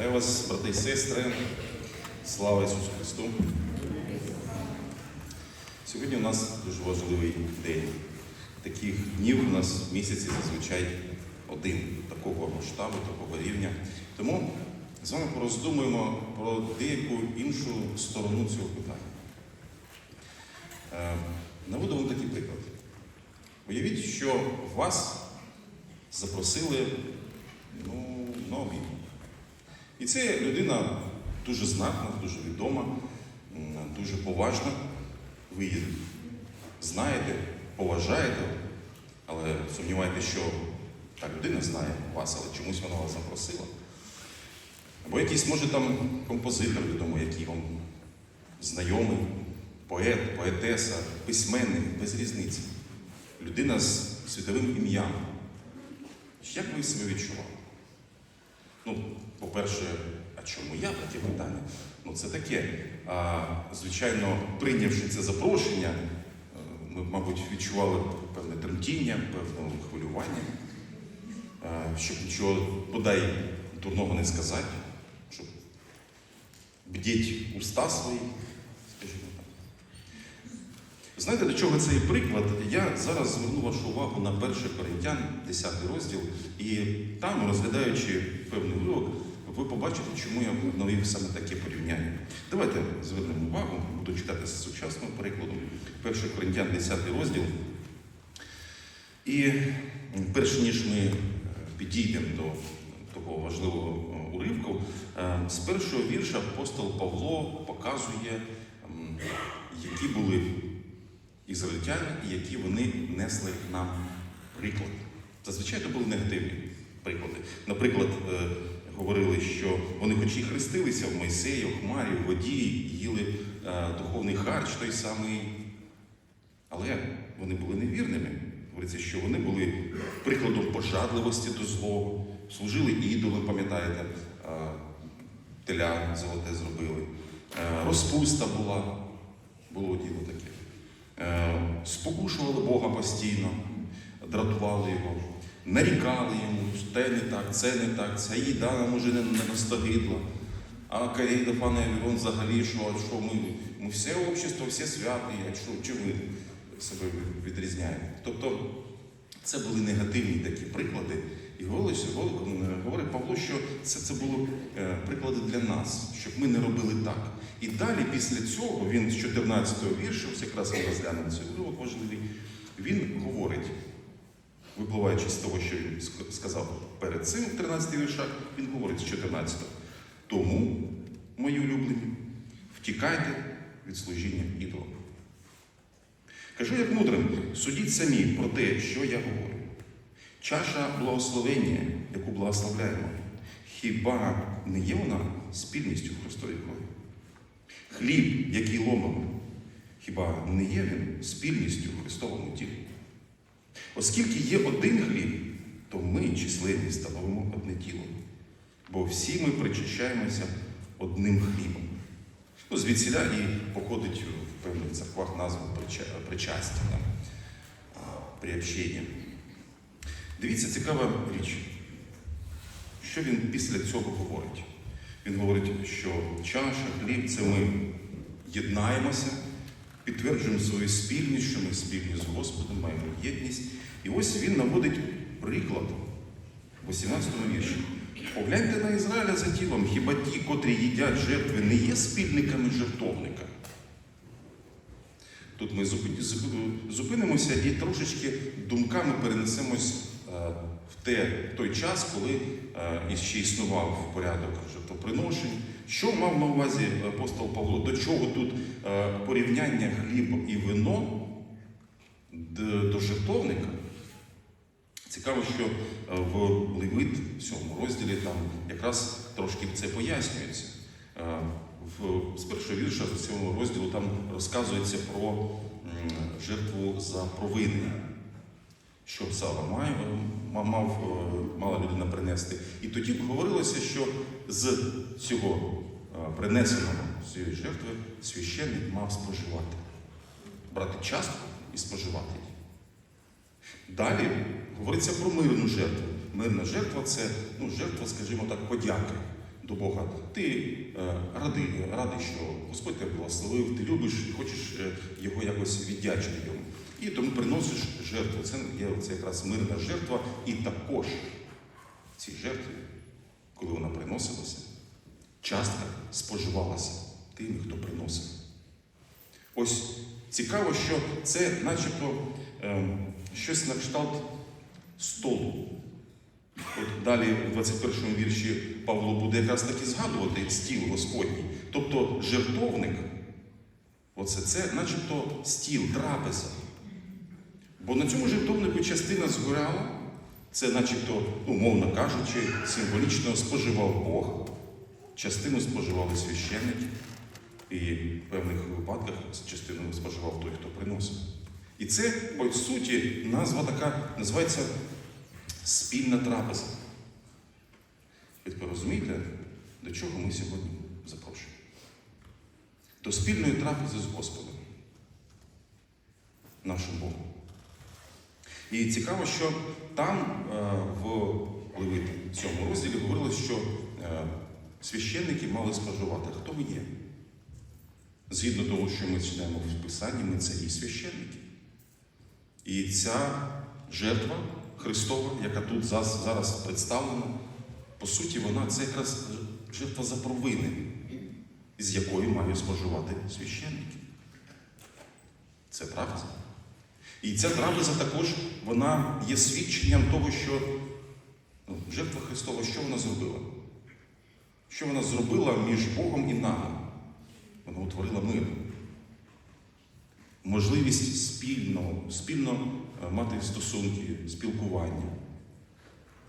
Вітаю вас, брати і сестри. Слава Ісусу Христу. Сьогодні у нас дуже важливий день. Таких днів у нас в місяці зазвичай один такого масштабу, такого рівня. Тому з вами пороздумуємо про деяку іншу сторону цього питання. Е, Наведу вам такий приклад. Уявіть, що вас запросили ну, на обід. І це людина дуже знатна, дуже відома, дуже поважна. Ви її знаєте, поважаєте, але сумніваєтесь, що та людина знає вас, але чомусь вона вас запросила. Або якийсь, може, там композитор відомий, який вам знайомий, поет, поетеса, письменник, без різниці. Людина з світовим ім'ям. Як ви себе відчували? Ну, по-перше, а чому я таке питання? Ну, це таке. А, звичайно, прийнявши це запрошення, е, ми, мабуть, відчували певне тремтіння, певне хвилювання, е, щоб нічого бодай дурного не сказати, щоб бдіть уста свої, скажімо так. Знаєте, до чого цей приклад? Я зараз зверну вашу увагу на 1 Коринтян, 10 розділ, і там, розглядаючи певний уривок, ви побачите, чому я навів саме таке порівняння. Давайте звернемо увагу, буду читати з сучасного перекладу. 1 Коринтян, 10 розділ. І перш ніж ми е, підійдемо до такого важливого е, уривку, е, з першого вірша апостол Павло показує, які були ізраїльтяни і які вони несли нам приклад. Зазвичай це були негативні приклади. Наприклад, говорили, що вони хоч і хрестилися в Мойсеї, в Хмарі, в воді, їли е, духовний харч той самий, але вони були невірними. Говориться, що вони були прикладом пожадливості до злого, служили ідолам, пам'ятаєте, е, теля золоте зробили. Е, Розпуста була, було діло таке. Спокушували Бога постійно, дратували його, нарікали йому, те не так, це не так, ця їда нам уже не, настогидла. А Корейда, пане Авірон, взагалі, що, що ми, ми все общество, всі святі, що, чи ви себе відрізняєте? Тобто це були негативні такі приклади. І говорить, говорить Павло, що це, це були е, приклади для нас, щоб ми не робили так. І далі, після цього, він з 14-го вірша, якраз ми розглянемо цей важливий, він говорить, випливаючи з того, що він сказав перед цим, в 13 віршах, він говорить з 14-го. Тому, мої улюблені, втікайте від служіння ідолам. Кажу, як мудрим, судіть самі про те, що я говорю. Чаша благословення, яку благословляємо, хіба не є вона спільністю в Христовій крові? Хліб, який ломимо, хіба не є він спільністю в Христовому тілі? Оскільки є один хліб, то ми, численні, становимо одне тіло, бо всі ми причащаємося одним хлібом. Ну, звідсіля і походить в певних церквах назва причастя, приобщення. Дивіться, цікава річ. Що він після цього говорить? Він говорить, що чаша, хліб це ми єднаємося, підтверджуємо свою спільність, що ми спільні з Господом, маємо єдність. І ось він наводить приклад в 18 вірші. Погляньте на Ізраїля за тілом, хіба ті, котрі їдять жертви, не є спільниками жертовника? Тут ми зупи- зупи- зупинимося і трошечки думками перенесемось е, в те, в той час, коли е, іще існував порядок жертвоприношень. Що мав на увазі апостол Павло? До чого тут е, порівняння хліб і вино до жертовника? Цікаво, що е, в Левит, в цьому розділі, там якраз трошки це пояснюється. Е, В, з першого вірша з цього розділу там розказується про жертву за провини, що Сава має, мав, е, мала людина принести. І тоді говорилося, що з цього е, принесеного з цієї жертви священник мав споживати, брати частку і споживати її. Далі говориться про мирну жертву. Мирна жертва це ну, жертва, скажімо так, подяки до Бога. Ти е, радий, радий, що Господь тебе благословив, ти любиш і хочеш е, його якось віддячити йому. І тому приносиш жертву. Це є це якраз мирна жертва, і також в цій жертві, коли вона приносилася, частка споживалася тими, хто приносив. Ось цікаво, що це начебто ем, щось на кшталт столу. От далі, в 21 вірші, Павло буде якраз таки згадувати стіл Господній. Тобто жертовник, оце це начебто стіл, трапеза. Бо на цьому жертовнику частина згоряла, це начебто, ну, мовно кажучи, символічно споживав Бог, частину споживали священники, і в певних випадках частину споживав той, хто приносив. І це, по суті, назва така називається спільна трапеза. Ви розумієте, до чого ми сьогодні запрошуємо? До спільної трапези з Господом, нашим Богом. І цікаво, що там е, в Левиті, цьому розділі говорилось, що е, священники мали споживати, хто ми є. Згідно того, що ми читаємо в Писанні, ми це і священники. І ця жертва Христова, яка тут зараз представлена, по суті, вона це якраз жертва за провини, з якої мають споживати священники. Це трапеза. І ця трапеза також вона є свідченням того, що ну, жертва Христова, що вона зробила? Що вона зробила між Богом і нами? Вона утворила мир. Можливість спільно, спільно е, мати стосунки, спілкування,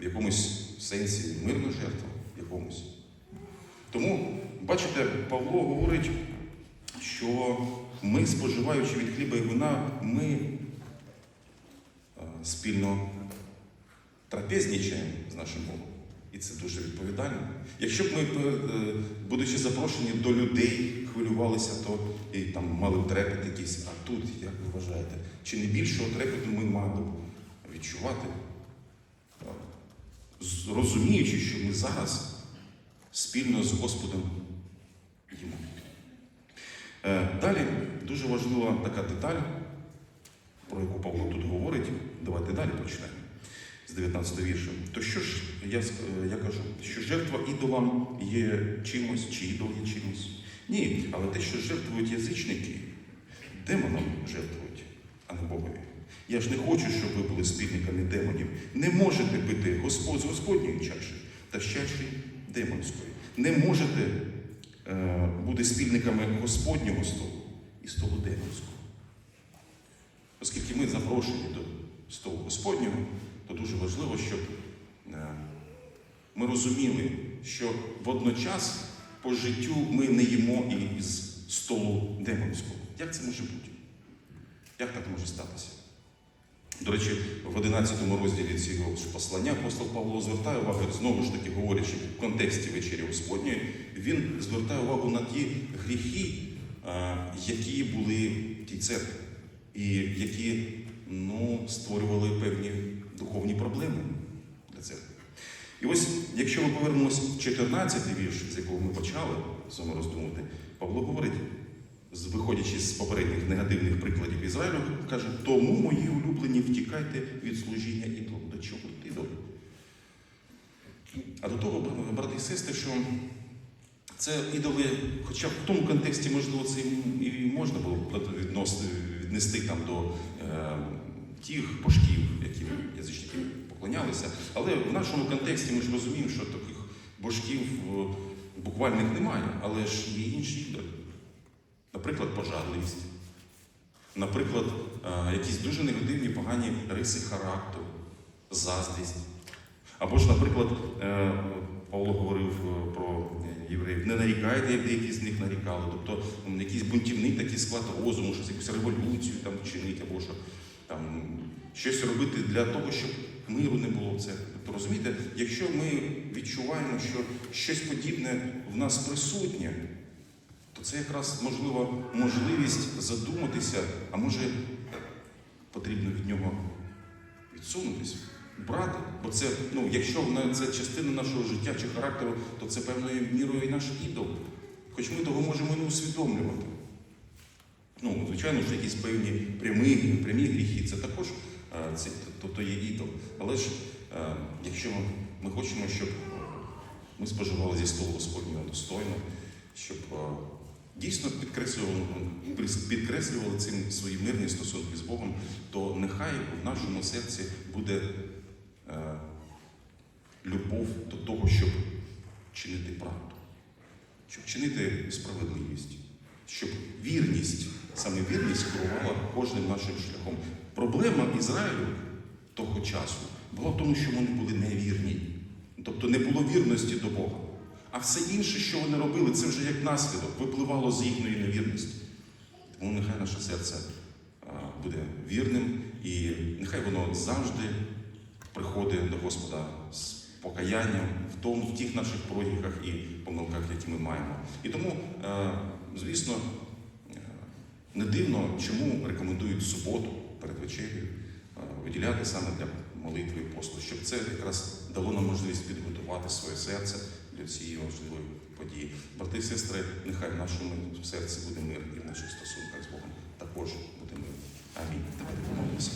в якомусь сенсі мирна жертва, в якомусь. Тому, бачите, Павло говорить, що ми, споживаючи від хліба і вина, ми спільно трапезнічаємо з нашим Богом. І це дуже відповідально. Якщо б ми, е, будучи запрошені до людей, хвилювалися, то і там мали б трепет якийсь, а тут, як ви вважаєте, чи не більшого трепету ми мали б відчувати, е, розуміючи, що ми зараз спільно з Господом їмо. Е, Далі дуже важлива така деталь, про яку Павло тут говорить. Давайте далі почнемо з 19 вірша. То що ж я, я кажу, що жертва ідолам є чимось, чи ідол є чимось? Ні, але те, що жертвують язичники, демонам жертвують, а не Богові. Я ж не хочу, щоб ви були спільниками демонів. Не можете пити Господь з Господньої чаші та з чаші демонської. Не можете е, бути спільниками Господнього столу і столу демонського. Оскільки ми запрошені до столу Господнього, то дуже важливо, щоб е, ми розуміли, що водночас по життю ми не їмо і із столу демонського. Як це може бути? Як так може статися? До речі, в 11 розділі цього послання апостол Павло звертає увагу, знову ж таки говорячи в контексті вечері Господньої, він звертає увагу на ті гріхи, е, які були в тій церкві, і які ну, створювали певні духовні проблеми для церкви. І ось, якщо ми повернемось в 14 вірш, з якого ми почали з вами роздумувати, Павло говорить, виходячи з попередніх негативних прикладів Ізраїлю, каже, тому мої улюблені, втікайте від служіння ідолу. До чого тут ідоли? А до того, брати і сестри, що це ідоли, хоча в тому контексті, можливо, це і і можна було б відносити, віднести там до е, тих божків, яким язичники поклонялися. Але в нашому контексті ми ж розуміємо, що таких божків е, буквальних немає, але ж є інші ідоли. Наприклад, пожадливість. Наприклад, е, якісь дуже негативні погані риси характеру, заздрість. Або ж, наприклад, е, Павло говорив е, про євреїв, не нарікайте, як деякі з них нарікали. Тобто якийсь бунтівний такий склад розуму, щось якусь революцію там чинити, або що там щось робити для того, щоб миру не було в церкві. Тобто розумієте, якщо ми відчуваємо, що щось подібне в нас присутнє, то це якраз можливо можливість задуматися, а може потрібно від нього відсунутися, брати. Бо ну, якщо це частина нашого життя чи характеру, то це певною мірою і наш ідол. Хоч ми того можемо не усвідомлювати. Ну, звичайно ж, якісь певні прямі, прямі гріхи, це також е, це, то, то є ідол. Але ж, е, якщо ми хочемо, щоб ми споживали зі столу Господнього достойно, щоб е, дійсно підкреслювали, підкреслювали цим свої мирні стосунки з Богом, то нехай в нашому серці буде любов до того, щоб чинити правду, щоб чинити справедливість, щоб вірність, саме вірність керувала кожним нашим шляхом. Проблема Ізраїлю того часу була в тому, що вони були невірні. Тобто не було вірності до Бога. А все інше, що вони робили, це вже як наслідок випливало з їхньої невірності. Тому нехай наше серце буде вірним і нехай воно завжди приходить до Господа з покаянням в тому, в тих наших прогріхах і помилках, які ми маємо. І тому, е, звісно, е, не дивно, чому рекомендують суботу перед вечерею е, виділяти саме для молитви і посту, щоб це якраз дало нам можливість підготувати своє серце для цієї важливої події. Брати і сестри, нехай в нашому серці буде мир і в наших стосунках з Богом також буде мир. Амінь. Давайте помолимося.